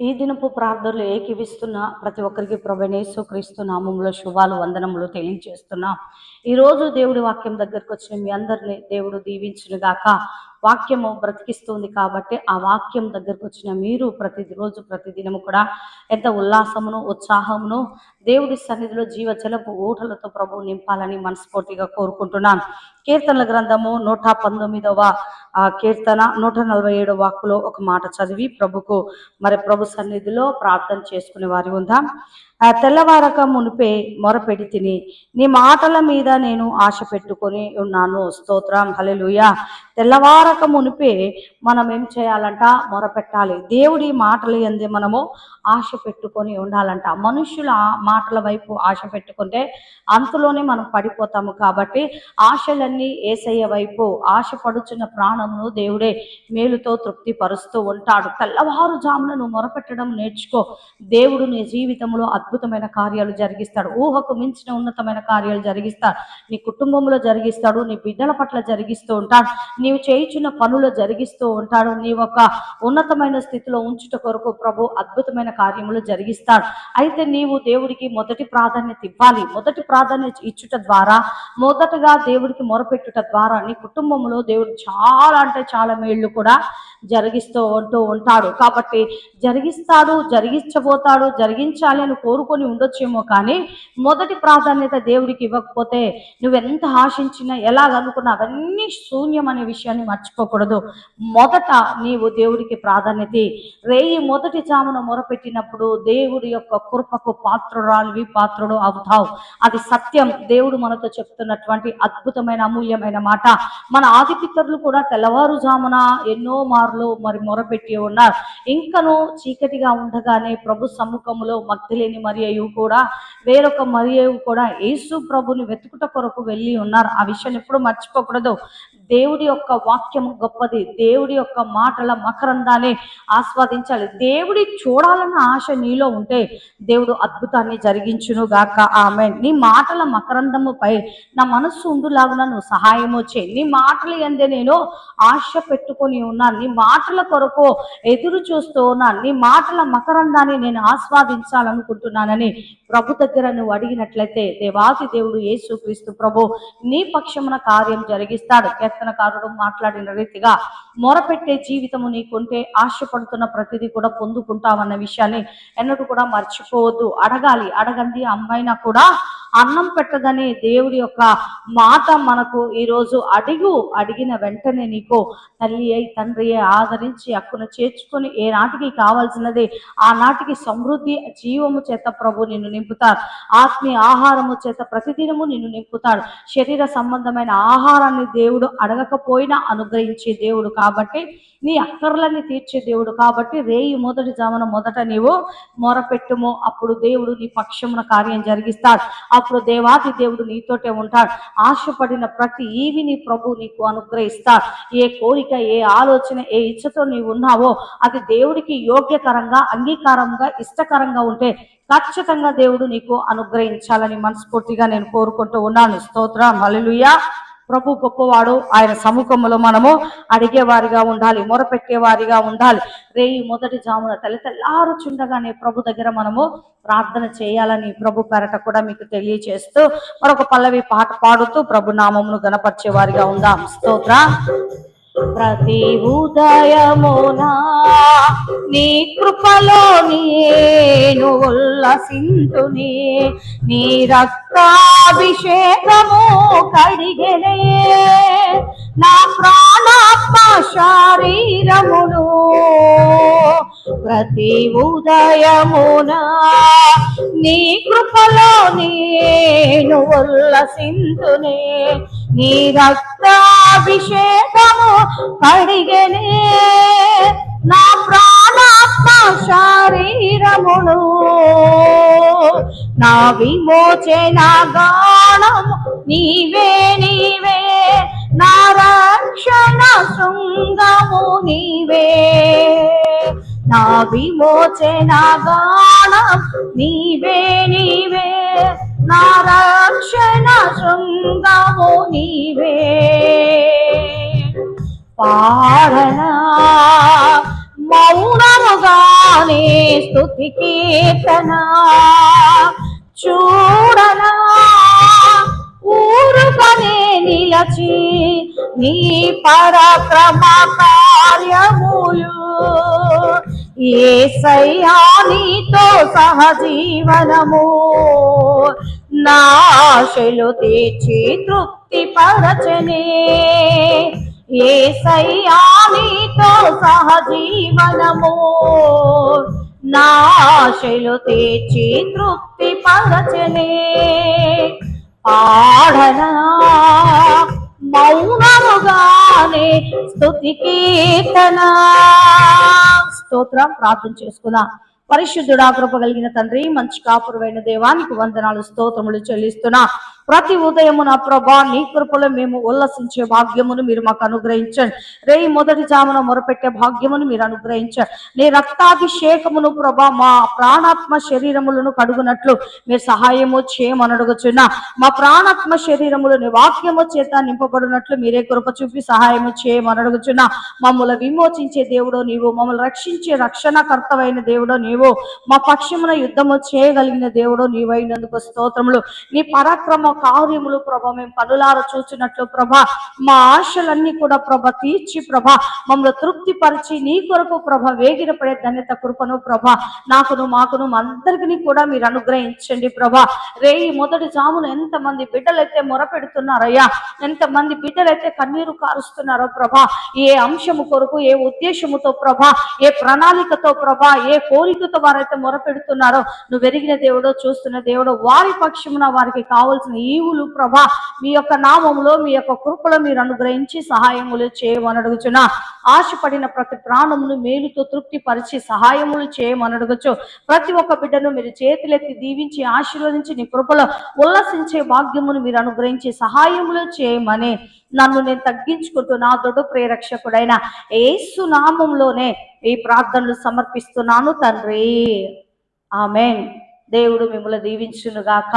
ఈ దినపు ప్రార్థనలు ఏకీవిస్తున్న ప్రతి ఒక్కరికి ప్రభనేసు క్రీస్తు నామంలో శుభాలు వందనములు తెలియజేస్తున్నా. ఈరోజు దేవుడి వాక్యం దగ్గరకు వచ్చిన మీ అందరినీ దేవుడు దీవించునుగాక. వాక్యము బ్రతికిస్తుంది కాబట్టి ఆ వాక్యం దగ్గరకు వచ్చిన మీరు ప్రతిరోజు ప్రతిదినము కూడా ఎంత ఉల్లాసమును ఉత్సాహమును దేవుడి సన్నిధిలో జీవజలపు ఊటలతో ప్రభు నింపాలని మనస్ఫూర్తిగా కోరుకుంటున్నాను. కీర్తనల గ్రంథము నూట పంతొమ్మిదవ కీర్తన నూట నలభై ఏడవ వాక్కులో ఒక మాట చదివి ప్రభుకు మరి ప్రభు సన్నిధిలో ప్రార్థన చేసుకునే వారి ఉందా. ఆ తెల్లవారక మునిపే మొరపెడి తిని నీ మాటల మీద నేను ఆశ పెట్టుకొని ఉన్నాను. స్తోత్రం. హలెలుయ తెల్లవారక మునిపే మనం ఏం చేయాలంట? మొరపెట్టాలి. దేవుడి మాటలు ఎందే మనము ఆశ పెట్టుకొని ఉండాలంట. మనుషుల మాటల వైపు ఆశ పెట్టుకుంటే అంతలోనే మనం పడిపోతాము కాబట్టి ఆశలన్నీ ఏసయ్య వైపు ఆశ పడుచున్న ప్రాణమును దేవుడే మేలుతో తృప్తి పరుస్తూ ఉంటాడు. తెల్లవారుజామున నువ్వు మొరపెట్టడం నేర్చుకో. దేవుడు నీ జీవితంలో అద్భుతమైన కార్యాలు జరిగిస్తాడు. ఊహకు మించిన ఉన్నతమైన కార్యాలు జరిగిస్తాడు. నీ కుటుంబంలో జరిగిస్తాడు నీ బిడ్డల పట్ల జరిగిస్తూ ఉంటాడు నీవు చేయించిన పనులు జరిగిస్తూ ఉంటాడు నీ ఒక ఉన్నతమైన స్థితిలో ఉంచుట కొరకు ప్రభు అద్భుతమైన కార్యములు జరిగిస్తాడు. అయితే నీవు దేవుడికి మొదటి ప్రాధాన్యత ఇవ్వాలి. మొదటి ప్రాధాన్యత ఇచ్చుట ద్వారా మొదటగా దేవుడికి మొరపెట్టుట ద్వారా నీ కుటుంబంలో దేవుడు చాలా అంటే చాలా మేళ్ళు కూడా జరిగిస్తూ ఉంటూ ఉంటాడు. కాబట్టి జరిగిస్తాడు జరిగించబోతాడు జరిగించాలి అని కోరుకొని ఉండొచ్చేమో కానీ మొదటి ప్రాధాన్యత దేవుడికి ఇవ్వకపోతే నువ్వెంత ఆశించినా ఎలాగనుకున్నా అవన్నీ శూన్యం అనే విషయాన్ని మర్చిపోకూడదు. మొదట నీవు దేవుడికి ప్రాధాన్యత రేయి మొదటి జామున మొరపెట్టినప్పుడు దేవుడి యొక్క కృపకు పాత్రురాలివి పాత్రుడు అవుతావు. అది సత్యం. దేవుడు మనతో చెప్తున్నటువంటి అద్భుతమైన అమూల్యమైన మాట. మన ఆది పితరులు కూడా తెల్లవారుజామున ఎన్నో సార్లు మరి మొరపెట్టి ఉన్నారు. ఇంకను చీకటిగా ఉండగానే ప్రభు సమ్ముఖములో మక్తిలేని మరియు కూడా వేరొక మరియు కూడా యేసు ప్రభుని వెతుకుట కొరకు వెళ్ళి ఉన్నారు. ఆ విషయాన్ని ఎప్పుడు మర్చిపోకూడదు. దేవుడి యొక్క వాక్యం గొప్పది. దేవుడి యొక్క మాటల మకరందాన్ని ఆస్వాదించాలి. దేవుడి చూడాలన్న ఆశ నీలో ఉంటే దేవుడు అద్భుతాన్ని జరిగించును గాక. ఆమె నీ మాటల మకరందముపై నా మనస్సు ఉండులాగున నువ్వు సహాయము చేయి. నీ మాటలు ఎందే నేను ఆశ పెట్టుకొని ఉన్నాను. నీ మాటల కొరకు ఎదురు చూస్తూ ఉన్నాను నీ మాటల మకరందాన్ని నేను ఆస్వాదించాలనుకుంటున్నానని ప్రభు దగ్గర నువ్వు అడిగినట్లయితే దేవాది దేవుడు యేసు క్రీస్తు ప్రభు నీ పక్షమున కార్యం జరిగిస్తాడు. కీర్తనకారుడు మాట్లాడిన రీతిగా మొరపెట్టే జీవితము నీకుంటే ఆశపడుతున్న ప్రతిదీ కూడా పొందుకుంటామన్న విషయాన్ని ఎన్నడూ కూడా మర్చిపోవద్దు. అడగాలి అడగండి అమ్మైనా కూడా అన్నం పెట్టదని దేవుడి యొక్క మాట మనకు ఈరోజు అడిగు. అడిగిన వెంటనే నీకు తల్లి అయి తండ్రి అయి ఆదరించి అక్కును చేర్చుకొని ఏ నాటికి కావాల్సినది ఆ నాటికి సమృద్ధి జీవము చేత ప్రభు నిన్ను నింపుతాడు. ఆత్మీయ ఆహారము చేత ప్రతిదినము నిన్ను నింపుతాడు. శరీర సంబంధమైన ఆహారాన్ని దేవుడు అడగకపోయినా అనుగ్రహించే దేవుడు కాబట్టి నీ అక్కర్లని తీర్చే దేవుడు కాబట్టి రేయి మొదటి జామున మొదట నీవు మొరపెట్టుము. అప్పుడు దేవుడు నీ పక్షమున కార్యం జరిగిస్తాడు. అప్పుడు దేవాది దేవుడు నీతోటే ఉంటాడు. ఆశపడిన ప్రతి ఈవిని ప్రభు నీకు అనుగ్రహిస్తాడు ఏ కోరిక ఏ ఆలోచన ఏ ఇచ్చతో నీవు ఉన్నావో అది దేవుడికి యోగ్యకరంగా అంగీకారంగా ఇష్టకరంగా ఉంటే ఖచ్చితంగా దేవుడు నీకు అనుగ్రహించాలని మనస్ఫూర్తిగా నేను కోరుకుంటూ ఉన్నాను. స్తోత్రం. హల్లెలూయా. ప్రభు గొప్పవాడు. ఆయన సముఖంలో మనము అడిగేవారిగా ఉండాలి మొరపెట్టేవారిగా ఉండాలి. రేయి మొదటి జామున తెల్ల తెల్లారుచుండగానే ప్రభు దగ్గర మనము ప్రార్థన చేయాలని ప్రభు పెరట కూడా మీకు తెలియచేస్తూ మరొక పల్లవి పాట పాడుతూ ప్రభు నామమును గణపరిచేవారిగా ఉందాం. స్తోత్ర. ప్రతి ఉదయమునా నీ కృపలో నేను ఉల్లసింతుని. నీ రక్తాభిషేకము కడిగెనే. నా ప్రాణాత్మ శరీరమును ప్రతి ఉదయమునా నీ కృపలో నేను ఉల్లసింతునే. నీ రక్తాభిషేకము కడిగెనే. నా ప్రాణాత్మ శరీరమును నా విమోచన గానము నీవే నీవే. నా రక్షణ శృంగము నీవే. నా విమోచన గానం నీవే నీవే. నా రక్షణ శృంగము నీవే. పాడనా మౌనముగానే స్థుతి కీర్తన. చూడనా ఊరుకనే నిలచి నీ పరక్రమ కార్యములు ఏసయ్యా నీతో సహజీవనము. నాశలు తీర్చి తృప్తి పరచనే. ఏసయ్యా నీతో సహజీవనము. నాశలు తీర్చి తృప్తి పరచనే. పాడనా మౌనముగానే స్తుతి కీర్తన. స్తోత్రం ప్రార్థన చేసుకుందాం. పరిశుద్ధుడా కృప కలిగిన తండ్రి మంచి కాపురమైన దేవానికి వందనాలు స్తోత్రములు చెల్లిస్తున్నా. ప్రతి ఉదయము నా ప్రభా నీ కృపలో మేము ఉల్లసించే భాగ్యమును మీరు మాకు అనుగ్రహించండి. రే మొదటి జామున మొరపెట్టే భాగ్యమును మీరు అనుగ్రహించండి. నీ రక్తాభిషేకమును ప్రభా మా ప్రాణాత్మ శరీరములను కడుగునట్లు మీరు సహాయము చేయమని అడుగుచున్నా మా ప్రాణాత్మ శరీరములు నీ వాక్యము చేత నింపబడినట్లు మీరే కృప చూపి సహాయము చేయమని అడుగుచున్నా మమ్మల్ని విమోచించే దేవుడో నీవు మమ్మల్ని రక్షించే రక్షణకర్తవైన దేవుడో నీవు. మా పక్షమున యుద్ధము చేయగలిగిన దేవుడు నీవైనందుకు స్తోత్రములు. నీ పరాక్రమ కార్యములు ప్రభ మేము కనులార చూచినట్లు ప్రభ మా ఆశలన్నీ కూడా ప్రభ తీర్చి ప్రభ మమ్మల్ని తృప్తిపరిచి నీ కొరకు ప్రభ వేగిన పడే ధన్యత కృపను ప్రభ నాకును మాకును అందరికీ కూడా మీరు అనుగ్రహించండి ప్రభ. రేయి మొదటి జామున ఎంతమంది బిడ్డలైతే మొరపెడుతున్నారయ్యా ఎంతమంది బిడ్డలైతే కన్నీరు కారుస్తున్నారో ప్రభ ఏ అంశము కొరకు ఏ ఉద్దేశముతో ప్రభ ఏ ప్రణాళికతో ప్రభ ఏ కోరికతో వారైతే మొరపెడుతున్నారో నువ్వు ఎరిగిన దేవుడో చూస్తున్న దేవుడో వారి పక్షమున వారికి కావాల్సిన ఈవులు ప్రభా మీ యొక్క నామములో మీ యొక్క కృపలో మీరు అనుగ్రహించి సహాయములు చేయమని ఆశపడిన ప్రతి ప్రాణమును మేలుతో తృప్తి పరిచి సహాయములు చేయమని ప్రతి ఒక్క బిడ్డను మీరు చేతులెత్తి దీవించి ఆశీర్వదించి నీ కృపలో ఉల్లసించే భాగ్యమును మీరు అనుగ్రహించి సహాయములు చేయమని నన్ను నేను తగ్గించుకుంటూ నా దొడు ప్రేరక్షకుడైన ఏసు నామంలోనే ఈ ప్రార్థనలు సమర్పిస్తున్నాను తండ్రి. ఆమెన్. దేవుడు మిమ్మల్ని దీవించునుగాక.